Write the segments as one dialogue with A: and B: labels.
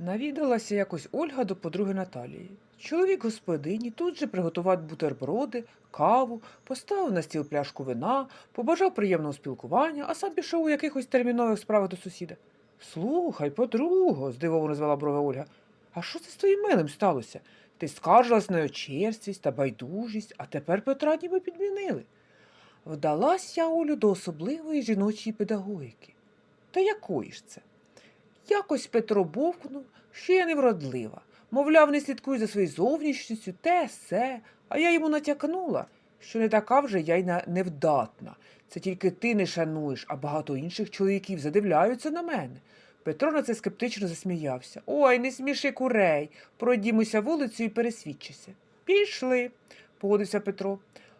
A: Навідалася якось Ольга до подруги Наталії. Чоловік господині тут же приготував бутерброди, каву, поставив на стіл пляшку вина, побажав приємного спілкування, а сам пішов у якихось термінових справах до сусіда. Слухай, подруго, здивовано звела брови Ольга. А що це з твоїм милим сталося? Ти скаржилась на його черствість та байдужість, а тепер Петра ніби підмінили. Вдалась я Олю до особливої жіночої педагогіки. Та якої ж це? Якось Петро бовкнув, що я невродлива. Мовляв, не слідкую за своєю зовнішністю, те се, а я йому натякнула, що не така вже я й невдатна. Це тільки ти не шануєш, а багато інших чоловіків задивляються на мене. Петро на це скептично засміявся. Ой, не сміши курей. Пройдімося вулицю і пересвідчися. Пішли, погодився Петро.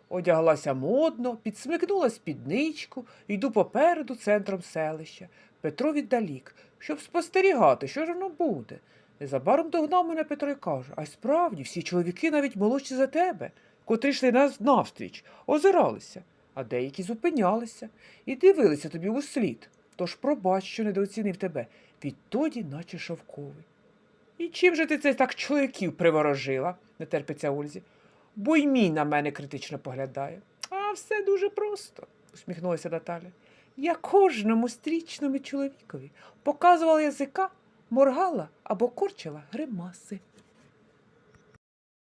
A: Одяглася модно, підсмикнула спідничку, йду попереду центром селища. Петро віддалік, щоб спостерігати, що ж воно буде. Незабаром догнав мене Петро і каже, а й справді всі чоловіки навіть молодші за тебе, котрі йшли нас навстріч, озиралися, а деякі зупинялися і дивилися тобі у слід. Тож пробач, що недооцінив тебе, відтоді, наче шовковий. І чим же ти це так чоловіків приворожила? не терпиться Ользі. Бо й мій на мене критично поглядає. А все дуже просто, усміхнулася Наталя. Я кожному стрічному чоловікові показувала язика, моргала або корчила гримаси.